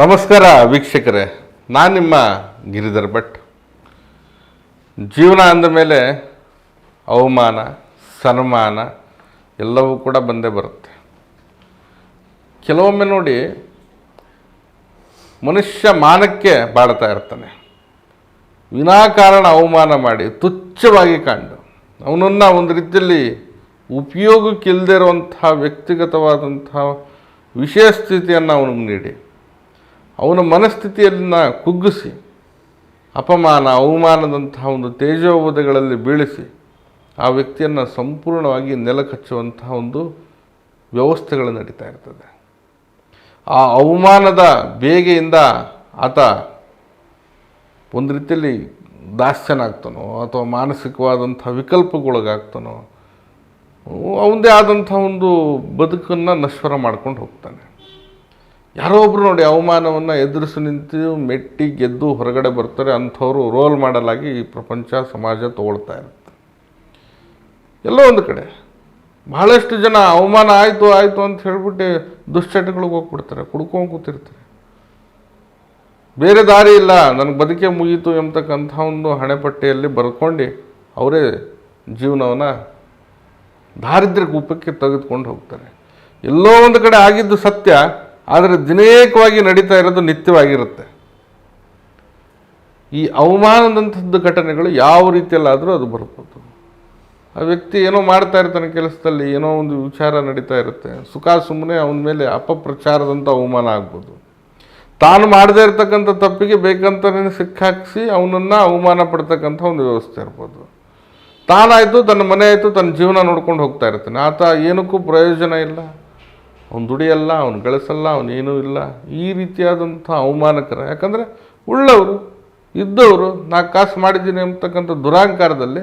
ನಮಸ್ಕಾರ ವೀಕ್ಷಕರೇ, ನಾನು ನಿಮ್ಮ ಗಿರಿಧರ್ ಭಟ್. ಜೀವನ ಅಂದಮೇಲೆ ಅವಮಾನ, ಸನ್ಮಾನ ಎಲ್ಲವೂ ಕೂಡ ಬಂದೇ ಬರುತ್ತೆ. ಕೆಲವೊಮ್ಮೆ ನೋಡಿ ಮನುಷ್ಯ ಮಾನಕ್ಕೆ ಬಾಳ್ತಾ ಇರ್ತಾನೆ. ವಿನಾಕಾರಣ ಅವಮಾನ ಮಾಡಿ ತುಚ್ಛವಾಗಿ ಕಂಡು, ಅವನನ್ನು ಒಂದು ರೀತಿಯಲ್ಲಿ ಉಪಯೋಗಕ್ಕಿಲ್ಲದೆ ಇರುವಂತಹ ವ್ಯಕ್ತಿಗತವಾದಂತಹ ವಿಷಯ ಸ್ಥಿತಿಯನ್ನು ಅವನಿಗೆ ನೀಡಿ. ಅವನ ಮನಸ್ಥಿತಿಯನ್ನು ಕುಗ್ಗಿಸಿ, ಅಪಮಾನ, ಅವಮಾನದಂತಹ ಒಂದು ತೇಜೋವಧಗಳಲ್ಲಿ ಬೀಳಿಸಿ, ಆ ವ್ಯಕ್ತಿಯನ್ನು ಸಂಪೂರ್ಣವಾಗಿ ನೆಲಕಚ್ಚುವಂತಹ ಒಂದು ವ್ಯವಸ್ಥೆಗಳು ನಡೀತಾ ಇರ್ತದೆ. ಆ ಅವಮಾನದ ಬೇಗೆಯಿಂದ ಆತ ಒಂದು ರೀತಿಯಲ್ಲಿ ದಾಸ್ಯನಾಗ್ತಾನೋ ಅಥವಾ ಮಾನಸಿಕವಾದಂಥ ವಿಕಲ್ಪಗೊಳಗಾಗ್ತಾನೋ ಅವನದೇ ಆದಂಥ ಒಂದು ಬದುಕನ್ನು ನಶ್ವರ ಮಾಡ್ಕೊಂಡು ಹೋಗ್ತಾನೆ. ಯಾರೋ ಒಬ್ರು ನೋಡಿ ಅವಮಾನವನ್ನು ಎದುರಿಸಿ ನಿಂತು ಮೆಟ್ಟಿ ಗೆದ್ದು ಹೊರಗಡೆ ಬರ್ತಾರೆ, ಅಂಥವ್ರು ರೋಲ್ ಮಾಡಲಾಗಿ ಈ ಪ್ರಪಂಚ, ಸಮಾಜ ತಗೊಳ್ತಾ ಇರುತ್ತೆ. ಎಲ್ಲೋ ಒಂದು ಕಡೆ. ಬಹಳಷ್ಟು ಜನ ಅವಮಾನ ಆಯಿತು ಆಯಿತು ಅಂತ ಹೇಳ್ಬಿಟ್ಟು ದುಶ್ಚಟಗಳಿಗೆ ಹೋಗ್ಬಿಡ್ತಾರೆ, ಕುಡ್ಕೊಂಡು ಕೂತಿರ್ತಾರೆ. ಬೇರೆ ದಾರಿ ಇಲ್ಲ, ನನಗೆ ಬದುಕೆ ಮುಗೀತು ಎಂಬತಕ್ಕಂಥ ಒಂದು ಹಣೆಪಟ್ಟಿಯಲ್ಲಿ ಬರ್ಕೊಂಡು ಅವರೇ ಜೀವನವನ್ನು ದಾರಿದ್ರ್ಯ ಕೂಪಕ್ಕೆ ತೆಗೆದುಕೊಂಡು ಹೋಗ್ತಾರೆ. ಎಲ್ಲೋ ಒಂದು ಕಡೆ ಆಗಿದ್ದು ಸತ್ಯ ಆದರೆ ದಿನೇಕವಾಗಿ ನಡೀತಾ ಇರೋದು ನಿತ್ಯವಾಗಿರುತ್ತೆ. ಈ ಅವಮಾನದಂಥದ್ದು ಘಟನೆಗಳು ಯಾವ ರೀತಿಯಲ್ಲಾದರೂ ಅದು ಬರ್ಬೋದು ಆ ವ್ಯಕ್ತಿ ಏನೋ ಮಾಡ್ತಾ ಇರ್ತಾನೆ ಕೆಲಸದಲ್ಲಿ, ಏನೋ ಒಂದು ವಿಚಾರ ನಡೀತಾ ಇರುತ್ತೆ. ಸುಖ ಸುಮ್ಮನೆ ಅವನ ಮೇಲೆ ಅಪಪ್ರಚಾರದಂಥ ಅವಮಾನ ಆಗ್ಬೋದು. ತಾನು ಮಾಡದೇ ಇರತಕ್ಕಂಥ ತಪ್ಪಿಗೆ ಬೇಕಂತಲೇ ಸಿಕ್ಕಾಕ್ಸಿ ಅವನನ್ನು ಅವಮಾನ ಪಡ್ತಕ್ಕಂಥ ಒಂದು ವ್ಯವಸ್ಥೆ ಇರ್ಬೋದು. ತಾನಾಯಿತು, ತನ್ನ ಮನೆ ಆಯಿತು, ತನ್ನ ಜೀವನ ನೋಡ್ಕೊಂಡು ಹೋಗ್ತಾ ಇರ್ತಾನೆ. ಆತ ಏನಕ್ಕೂ ಪ್ರಯೋಜನ ಇಲ್ಲ. ಅವನು ದುಡಿಯಲ್ಲ, ಅವನು ಗಳಿಸಲ್ಲ ಅವನೇನೂ ಇಲ್ಲ. ಈ ರೀತಿಯಾದಂಥ ಅವಮಾನಕರ. ಯಾಕಂದರೆ ಉಳ್ಳವರು, ಇದ್ದವರು ನಾಲ್ಕು ಕಾಸು ಮಾಡಿದ್ದೀನಿ ಅಂತಕ್ಕಂಥ ದುರಾಂಕಾರದಲ್ಲಿ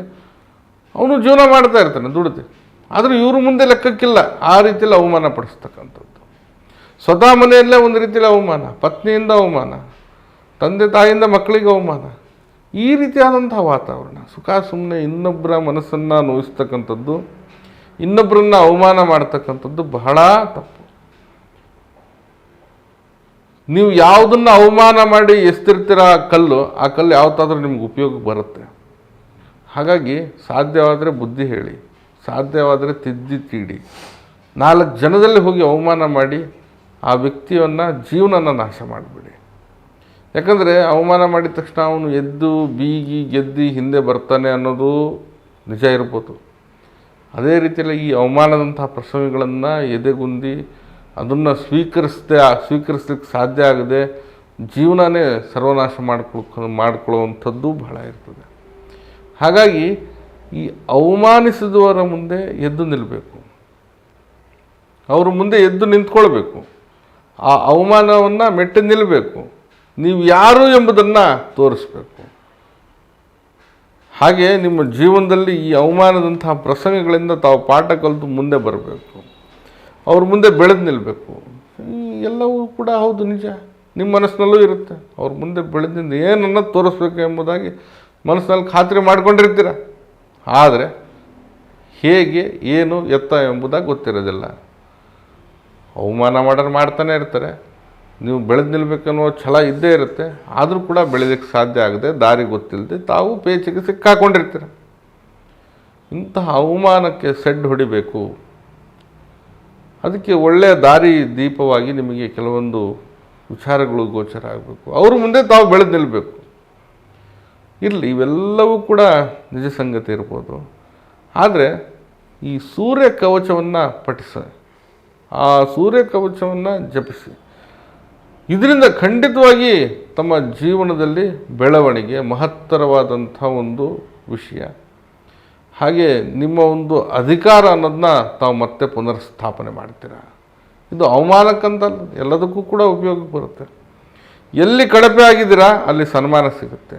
ಅವನು ಜೀವನ ಮಾಡ್ತಾ ಇರ್ತಾನೆ ದುಡಿದು. ಆದರೆ ಇವ್ರ ಮುಂದೆ ಲೆಕ್ಕಕ್ಕಿಲ್ಲ. ಆ ರೀತಿಯಲ್ಲಿ ಅವಮಾನ ಪಡಿಸ್ತಕ್ಕಂಥದ್ದು. ಸ್ವತಃ ಮನೆಯಲ್ಲೇ ಒಂದು ರೀತಿಯಲ್ಲಿ ಅವಮಾನ, ಪತ್ನಿಯಿಂದ ಅವಮಾನ, ತಂದೆ ತಾಯಿಯಿಂದ ಮಕ್ಕಳಿಗೆ ಅವಮಾನ. ಈ ರೀತಿಯಾದಂಥ ವಾತಾವರಣ. ಸುಖ ಸುಮ್ಮನೆ ಇನ್ನೊಬ್ಬರ ಮನಸ್ಸನ್ನು ನೋಯಿಸ್ತಕ್ಕಂಥದ್ದು ಇನ್ನೊಬ್ಬರನ್ನ ಅವಮಾನ ಮಾಡ್ತಕ್ಕಂಥದ್ದು ಬಹಳ ತಪ್ಪು. ನೀವು ಯಾವುದನ್ನು ಅವಮಾನ ಮಾಡಿ ಎಸ್ತಿರ್ತೀರ ಆ ಕಲ್ಲು ಆ ಕಲ್ಲು ಯಾವತ್ತಾದ್ರೂ ನಿಮ್ಗೆ ಉಪಯೋಗ ಬರುತ್ತೆ. ಹಾಗಾಗಿ ಸಾಧ್ಯವಾದರೆ ಬುದ್ಧಿ ಹೇಳಿ, ಸಾಧ್ಯವಾದರೆ ತಿದ್ದಿ ತೀಡಿ. ನಾಲ್ಕು ಜನದಲ್ಲಿ ಹೋಗಿ ಅವಮಾನ ಮಾಡಿ ಆ ವ್ಯಕ್ತಿಯನ್ನು ಜೀವನನ ನಾಶ ಮಾಡಿಬಿಡಿ. ಯಾಕಂದರೆ ಅವಮಾನ ಮಾಡಿದ ತಕ್ಷಣ ಅವನು ಎದ್ದು, ಬೀಗಿ, ಗೆದ್ದಿ ಹಿಂದೆ ಬರ್ತಾನೆ ಅನ್ನೋದು ನಿಜ ಇರ್ಬೋದು. ಅದೇ ರೀತಿಯಲ್ಲಿ ಈ ಅವಮಾನದಂತಹ ಪ್ರಸಂಗಗಳನ್ನು ಎದೆಗುಂದಿ ಅದನ್ನು ಸ್ವೀಕರಿಸದೆ ಸ್ವೀಕರಿಸ್ಲಿಕ್ಕೆ ಸಾಧ್ಯ ಆಗದೆ ಜೀವನನೇ ಸರ್ವನಾಶ ಮಾಡ್ಕೊಳ್ ಮಾಡ್ಕೊಳ್ಳುವಂಥದ್ದು ಬಹಳ ಇರ್ತದೆ. ಹಾಗಾಗಿ ಈ ಅವಮಾನಿಸಿದವರ ಮುಂದೆ ಎದ್ದು ನಿಲ್ಲಬೇಕು ಅವರ ಮುಂದೆ ಎದ್ದು ನಿಂತ್ಕೊಳ್ಬೇಕು. ಆ ಅವಮಾನವನ್ನು ಮೆಟ್ಟಿ ನಿಲ್ಲಬೇಕು ನೀವು ಯಾರು ಎಂಬುದನ್ನು ತೋರಿಸ್ಬೇಕು. ಹಾಗೆ ನಿಮ್ಮ ಜೀವನದಲ್ಲಿ ಈ ಅವಮಾನದಂತಹ ಪ್ರಸಂಗಗಳಿಂದ ತಾವು ಪಾಠ ಕಲಿತು ಮುಂದೆ ಬರಬೇಕು. ಅವ್ರ ಮುಂದೆ ಬೆಳೆದು ನಿಲ್ಲಬೇಕು ಎಲ್ಲವೂ ಕೂಡ ಹೌದು, ನಿಜ. ನಿಮ್ಮ ಮನಸ್ಸಿನಲ್ಲೂ ಇರುತ್ತೆ. ಅವ್ರ ಮುಂದೆ ಬೆಳೆದಿಂದ ಏನನ್ನು ತೋರಿಸ್ಬೇಕು ಎಂಬುದಾಗಿ ಮನಸ್ಸಿನಲ್ಲಿ ಖಾತ್ರಿ ಮಾಡ್ಕೊಂಡಿರ್ತೀರ. ಆದರೆ ಹೇಗೆ, ಏನು, ಎತ್ತ ಎಂಬುದಾಗಿ ಗೊತ್ತಿರೋದಿಲ್ಲ. ಅವಮಾನ ಮಾಡೋರು ಮಾಡ್ತಾನೆ ಇರ್ತಾರೆ. ನೀವು ಬೆಳೆದು ನಿಲ್ಬೇಕನ್ನೋ ಛಲ ಇದ್ದೇ ಇರುತ್ತೆ, ಆದರೂ ಕೂಡ ಬೆಳೆಯೋಕ್ಕೆ ಸಾಧ್ಯ ಆಗದೆ ದಾರಿ ಗೊತ್ತಿಲ್ಲದೆ ತಾವು ಪೇಚಿಗೆ ಸಿಕ್ಕಾಕೊಂಡಿರ್ತೀರ. ಇಂತಹ ಅವಮಾನಕ್ಕೆ ಸೆಡ್ ಹೊಡಿಬೇಕು. ಅದಕ್ಕೆ ಒಳ್ಳೆಯ ದಾರಿ ದೀಪವಾಗಿ ನಿಮಗೆ ಕೆಲವೊಂದು ವಿಚಾರಗಳು ಗೋಚರ ಆಗಬೇಕು. ಅವ್ರ ಮುಂದೆ ತಾವು ಬೆಳೆದು ನಿಲ್ಲಬೇಕು ಇರಲಿ, ಇವೆಲ್ಲವೂ ಕೂಡ ನಿಜ ಸಂಗತಿ ಇರ್ಬೋದು. ಆದರೆ ಈ ಸೂರ್ಯ ಕವಚವನ್ನು ಪಠಿಸ. ಆ ಸೂರ್ಯ ಕವಚವನ್ನು ಜಪಿಸಿ. ಇದರಿಂದ ಖಂಡಿತವಾಗಿ ತಮ್ಮ ಜೀವನದಲ್ಲಿ ಬೆಳವಣಿಗೆ ಮಹತ್ತರವಾದಂಥ ಒಂದು ವಿಷಯ. ಹಾಗೆ ನಿಮ್ಮ ಒಂದು ಅಧಿಕಾರ ಅನ್ನೋದನ್ನ ತಾವು ಮತ್ತೆ ಪುನರ್ಸ್ಥಾಪನೆ ಮಾಡ್ತೀರಾ? ಇದು ಅವಮಾನಕ್ಕಂತ ಎಲ್ಲದಕ್ಕೂ ಕೂಡ ಉಪಯೋಗಕ್ಕೆ ಬರುತ್ತೆ. ಎಲ್ಲಿ ಕಳಪೆ ಆಗಿದ್ದೀರಾ, ಅಲ್ಲಿ ಸನ್ಮಾನ ಸಿಗುತ್ತೆ.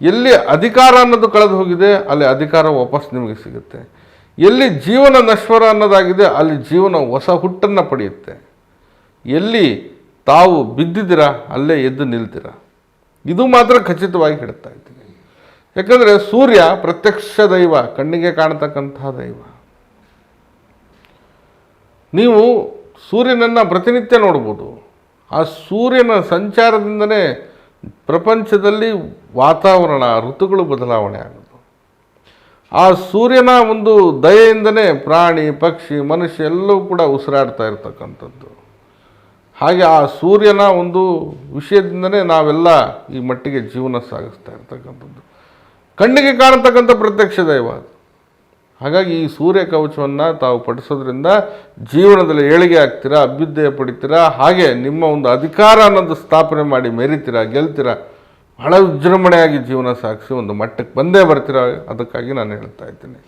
ಎಲ್ಲಿ ಅಧಿಕಾರ ಅನ್ನೋದು ಕಳೆದು ಹೋಗಿದೆ, ಅಲ್ಲಿ ಅಧಿಕಾರ ವಾಪಸ್ ನಿಮಗೆ ಸಿಗುತ್ತೆ. ಎಲ್ಲಿ ಜೀವನ ನಶ್ವರ ಅನ್ನೋದಾಗಿದೆ, ಅಲ್ಲಿ ಜೀವನ ಹೊಸ ಹುಟ್ಟನ್ನು ಪಡೆಯುತ್ತೆ. ಎಲ್ಲಿ ತಾವು ಬಿದ್ದಿದ್ದೀರಾ, ಅಲ್ಲೇ ಎದ್ದು ನಿಲ್ತೀರಾ? ಇದು ಮಾತ್ರ ಖಚಿತವಾಗಿ ಹೇಳ್ತಾ ಇದ್ದೀನಿ. ಯಾಕಂದರೆ ಸೂರ್ಯ ಪ್ರತ್ಯಕ್ಷ ದೈವ, ಕಣ್ಣಿಗೆ ಕಾಣತಕ್ಕಂತಹ ದೈವ. ನೀವು ಸೂರ್ಯನನ್ನು ಪ್ರತಿನಿತ್ಯ ನೋಡ್ಬೋದು. ಆ ಸೂರ್ಯನ ಸಂಚಾರದಿಂದನೇ ಪ್ರಪಂಚದಲ್ಲಿ ವಾತಾವರಣ, ಋತುಗಳು ಬದಲಾವಣೆ ಆಗೋದು. ಆ ಸೂರ್ಯನ ಒಂದು ದಯೆಯಿಂದನೇ ಪ್ರಾಣಿ, ಪಕ್ಷಿ, ಮನುಷ್ಯ ಎಲ್ಲವೂ ಕೂಡ ಉಸಿರಾಡ್ತಾ ಇರ್ತಕ್ಕಂಥದ್ದು. ಹಾಗೆ ಆ ಸೂರ್ಯನ ಒಂದು ವಿಷಯದಿಂದನೇ ನಾವೆಲ್ಲ ಈ ಮಟ್ಟಿಗೆ ಜೀವನ ಸಾಗಿಸ್ತಾ ಇರ್ತಕ್ಕಂಥದ್ದು. ಕಣ್ಣಿಗೆ ಕಾಣತಕ್ಕಂಥ ಪ್ರತ್ಯಕ್ಷ ದೈವ ಅದು. ಹಾಗಾಗಿ ಈ ಸೂರ್ಯ ಕವಚವನ್ನು ತಾವು ಪಡಿಸೋದ್ರಿಂದ ಜೀವನದಲ್ಲಿ ಏಳಿಗೆ ಆಗ್ತೀರಾ, ಅಭ್ಯುದಯ ಪಡಿತೀರಾ, ಹಾಗೆ ನಿಮ್ಮ ಒಂದು ಅಧಿಕಾರ ಅನ್ನೋದು ಸ್ಥಾಪನೆ ಮಾಡಿ ಮೆರಿತೀರಾ, ಗೆಲ್ತೀರಾ, ಬಹಳ ವಿಜೃಂಭಣೆಯಾಗಿ ಜೀವನ ಸಾಗಿಸಿ ಒಂದು ಮಟ್ಟಕ್ಕೆ ಬಂದೇ ಬರ್ತೀರಾ ಅದಕ್ಕಾಗಿ ನಾನು ಹೇಳ್ತಾ ಇದ್ದೀನಿ.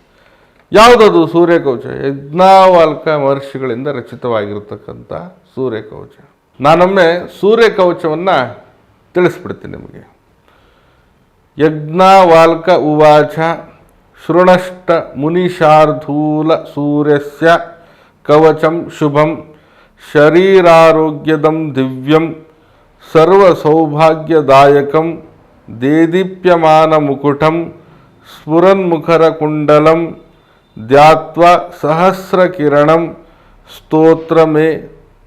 ಯಾವುದದು ಸೂರ್ಯಕವಚ ಯಜ್ಞಾವಾಲ್ಕ ಮಹರ್ಷಿಗಳಿಂದ ರಚಿತವಾಗಿರ್ತಕ್ಕಂಥ ಸೂರ್ಯಕವಚ ನಾನೊಮ್ಮೆ ಸೂರ್ಯಕವಚವನ್ನು ತಿಳಿಸ್ಬಿಡ್ತೀನಿ ನಿಮಗೆ ಯಜ್ಞಾವಾಲ್ಕ ಉವಾಚ ಶೃಣಷ್ಟ ಮುನಿಶಾರ್ಧೂಲ ಸೂರ್ಯಸ್ಯ ಕವಚಂ ಶುಭಂ ಶರೀರಾರೋಗ್ಯದಂ ದಿವ್ಯಂ ಸರ್ವಸೌಭಾಗ್ಯದಾಯಕಂ ದೇದೀಪ್ಯಮಾನಮುಕುಟಂ ಸ್ಫುರನ್ಮುಖರಕುಂಡಲಂ ಧ್ಯಾತ್ವಾ ಸಹಸ್ರಕಿರಣಂ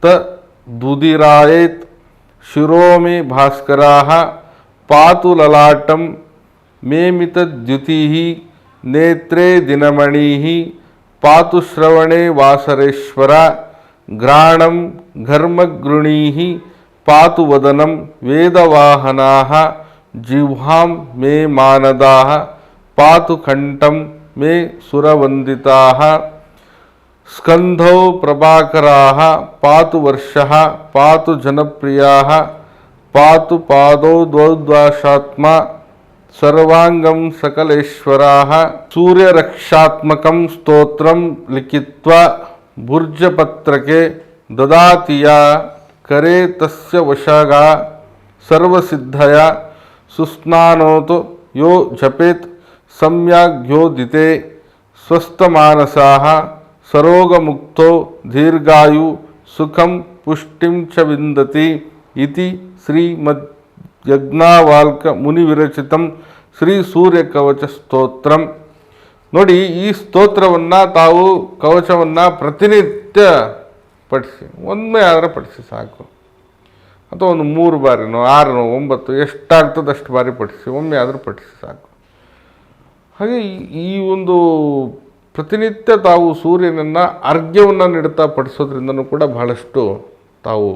त दुदिरायेत् शिरोमि भास्कराः पातु मे मेमितद्युतिः नेत्रे दिनमणि पातु श्रवणे वासरेश्वर घ्राणं घर्मगृणीः पातु वदनं मे मानदा पातु खंडम मे सुरवंदिता स्कंधौ प्रभाक पातु वर्ष, पातु जनप्रिया, पातु पाद द्वद्वाशात्मा, सर्वांगं सकलेश्वरा, सूर्यरक्षात्मक स्त्रोत्र लिखित्वा भुर्जपत्रके ददातिया, करे तस्य वशागा, सर्वसिद्धया, सुस्नानोत, यो जपेत्, सम्याग्योदिते, स्वस्थमानसाः ಸರೋಗಮುಕ್ತೋ ದೀರ್ಘಾಯು ಸುಖಂ ಪುಷ್ಟಿಂ ಚ ವಿಂದತಿ ಇತಿ ಶ್ರೀಮದ್ ಯಜ್ಞಾವಾಲ್ಕ ಮುನಿವಿರಚಿತಂ ಶ್ರೀ ಸೂರ್ಯಕವಚ ಸ್ತೋತ್ರಂ ನೋಡಿ, ಈ ಸ್ತೋತ್ರವನ್ನು ತಾವು ಕವಚವನ್ನು ಪ್ರತಿನಿತ್ಯ ಪಠಿಸಿ ಒಮ್ಮೆ ಆದರೆ ಪಠಿಸಿ ಸಾಕು. ಅಥವಾ ಒಂದು ಮೂರು ಬಾರಿನೋ, ಆರನೋ, ಒಂಬತ್ತು ಎಷ್ಟಾಗ್ತದೆ ಅಷ್ಟು ಬಾರಿ ಪಠಿಸಿ, ಒಮ್ಮೆ ಆದರೂ ಪಠಿಸಿ ಸಾಕು. ಹಾಗೆ ಈ ಒಂದು ಪ್ರತಿನಿತ್ಯ ತಾವು ಸೂರ್ಯನನ್ನು ಅರ್ಘ್ಯವನ್ನು ನೀಡುತ್ತಾ ಪಡಿಸೋದ್ರಿಂದನೂ ಕೂಡ ಬಹಳಷ್ಟು ತಾವು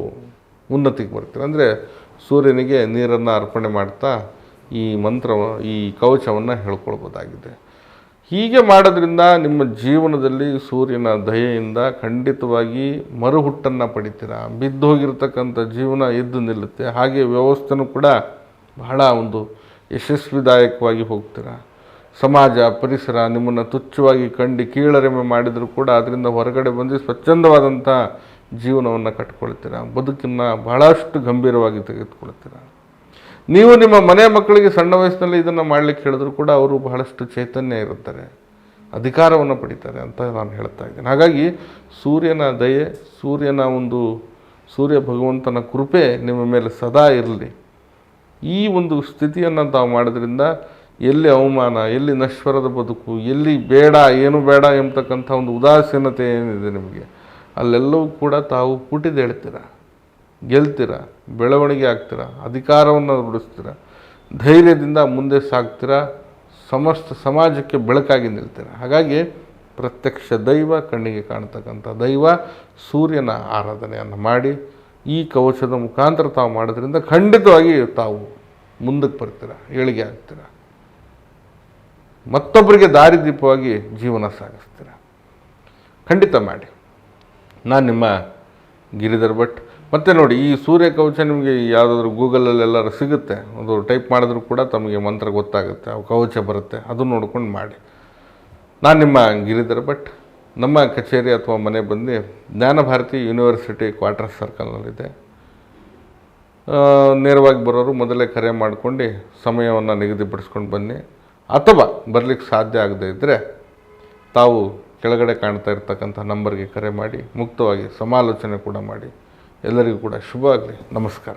ಉನ್ನತಿಗೆ ಬರ್ತೀರ ಅಂದರೆ ಸೂರ್ಯನಿಗೆ ನೀರನ್ನು ಅರ್ಪಣೆ ಮಾಡ್ತಾ ಈ ಮಂತ್ರ, ಈ ಕವಚವನ್ನು ಹೇಳ್ಕೊಳ್ಬೋದಾಗಿದೆ. ಹೀಗೆ ಮಾಡೋದ್ರಿಂದ ನಿಮ್ಮ ಜೀವನದಲ್ಲಿ ಸೂರ್ಯನ ದಯೆಯಿಂದ ಖಂಡಿತವಾಗಿ ಮರುಹುಟ್ಟನ್ನು ಪಡಿತೀರ? ಬಿದ್ದು ಹೋಗಿರ್ತಕ್ಕಂಥ ಜೀವನ ಎದ್ದು ನಿಲ್ಲುತ್ತೆ. ಹಾಗೆ ವ್ಯವಸ್ಥೆನೂ ಕೂಡ ಬಹಳ ಒಂದು ಯಶಸ್ವಿದಾಯಕವಾಗಿ ಹೋಗ್ತೀರ? ಸಮಾಜ, ಪರಿಸರ ನಿಮ್ಮನ್ನು ತುಚ್ಛವಾಗಿ ಕಂಡು ಕೀಳರಿಮೆ ಮಾಡಿದರೂ ಕೂಡ ಅದರಿಂದ ಹೊರಗಡೆ ಬಂದು ಸ್ವಚ್ಛಂದವಾದಂಥ ಜೀವನವನ್ನು ಕಟ್ಕೊಳ್ತೀರ? ಬದುಕನ್ನು ಬಹಳಷ್ಟು ಗಂಭೀರವಾಗಿ ತೆಗೆದುಕೊಳ್ತೀರ? ನೀವು ನಿಮ್ಮ ಮನೆ ಮಕ್ಕಳಿಗೆ ಸಣ್ಣ ವಯಸ್ಸಿನಲ್ಲಿ ಇದನ್ನು ಮಾಡಲಿಕ್ಕೆ ಹೇಳಿದ್ರು ಕೂಡ ಅವರು ಬಹಳಷ್ಟು ಚೈತನ್ಯ ಇರುತ್ತಾರೆ, ಅಧಿಕಾರವನ್ನು ಪಡಿತಾರೆ ಅಂತ ನಾನು ಹೇಳ್ತಾ ಇದ್ದೇನೆ. ಹಾಗಾಗಿ ಸೂರ್ಯನ ದಯೆ, ಸೂರ್ಯನ ಒಂದು, ಸೂರ್ಯ ಭಗವಂತನ ಕೃಪೆ ನಿಮ್ಮ ಮೇಲೆ ಸದಾ ಇರಲಿ. ಈ ಒಂದು ಸ್ಥಿತಿಯನ್ನು ತಾವು ಮಾಡೋದ್ರಿಂದ ಎಲ್ಲಿ ಅವಮಾನ, ಎಲ್ಲಿ ನಶ್ವರದ ಬದುಕು, ಎಲ್ಲಿ ಬೇಡ, ಏನು ಬೇಡ ಎಂಬತಕ್ಕಂಥ ಒಂದು ಉದಾಸೀನತೆ ಏನಿದೆ ನಿಮಗೆ? ಅಲ್ಲೆಲ್ಲವೂ ಕೂಡ ತಾವು ಪುಟಿದೇಳ್ತೀರ ಗೆಲ್ತೀರ? ಬೆಳವಣಿಗೆ ಆಗ್ತೀರ? ಅಧಿಕಾರವನ್ನು ರೂಢಿಸ್ತೀರ? ಧೈರ್ಯದಿಂದ ಮುಂದೆ ಸಾಗ್ತೀರ? ಸಮಸ್ತ ಸಮಾಜಕ್ಕೆ ಬೆಳಕಾಗಿ ನಿಲ್ತೀರ? ಹಾಗಾಗಿ ಪ್ರತ್ಯಕ್ಷ ದೈವ ಕಣ್ಣಿಗೆ ಕಾಣ್ತಕ್ಕಂಥ ದೈವ ಸೂರ್ಯನ ಆರಾಧನೆಯನ್ನು ಮಾಡಿ, ಈ ಕವಚದ ಮುಖಾಂತರ ತಾವು ಮಾಡೋದ್ರಿಂದ ಖಂಡಿತವಾಗಿ ತಾವು ಮುಂದಕ್ಕೆ ಬರ್ತೀರ? ಏಳಿಗೆ ಆಗ್ತೀರ? ಮತ್ತೊಬ್ಬರಿಗೆ ದಾರಿದೀಪವಾಗಿ ಜೀವನ ಸಾಗಿಸ್ತೀರ. ಖಂಡಿತ ಮಾಡಿ. ನಾನು ನಿಮ್ಮ ಗಿರಿಧರ್ ಭಟ್. ಮತ್ತೆ ನೋಡಿ, ಈ ಸೂರ್ಯ ಕವಚ ನಿಮಗೆ ಯಾವುದಾದ್ರೂ ಗೂಗಲಲ್ಲೆಲ್ಲರೂ ಸಿಗುತ್ತೆ. ಅದು ಟೈಪ್ ಮಾಡಿದ್ರು ಕೂಡ ತಮಗೆ ಮಂತ್ರ ಗೊತ್ತಾಗುತ್ತೆ. ಅವು ಕವಚ ಬರುತ್ತೆ. ಅದು ನೋಡ್ಕೊಂಡು ಮಾಡಿ. ನಾನು ನಿಮ್ಮ ಗಿರಿಧರ್ ಭಟ್. ನಮ್ಮ ಕಚೇರಿ ಅಥವಾ ಮನೆ ಬಂದು ಜ್ಞಾನಭಾರತಿ ಯೂನಿವರ್ಸಿಟಿ ಕ್ವಾರ್ಟರ್ ಸರ್ಕಲ್ನಲ್ಲಿದೆ. ನೇರವಾಗಿ ಬರೋರು ಮೊದಲೇ ಕರೆ ಮಾಡ್ಕೊಂಡು ಸಮಯವನ್ನು ನಿಗದಿಪಡಿಸ್ಕೊಂಡು ಬನ್ನಿ. ಅಥವಾ ಬರಲಿಕ್ಕೆ ಸಾಧ್ಯ ಆಗದೇ ಇದ್ದರೆ ತಾವು ಕೆಳಗಡೆ ಕಾಣ್ತಾ ಇರ್ತಕ್ಕಂಥ ನಂಬರ್ಗೆ ಕರೆ ಮಾಡಿ, ಮುಕ್ತವಾಗಿ ಸಮಾಲೋಚನೆ ಕೂಡ ಮಾಡಿ. ಎಲ್ಲರಿಗೂ ಕೂಡ ಶುಭ ಆಗಲಿ. ನಮಸ್ಕಾರ.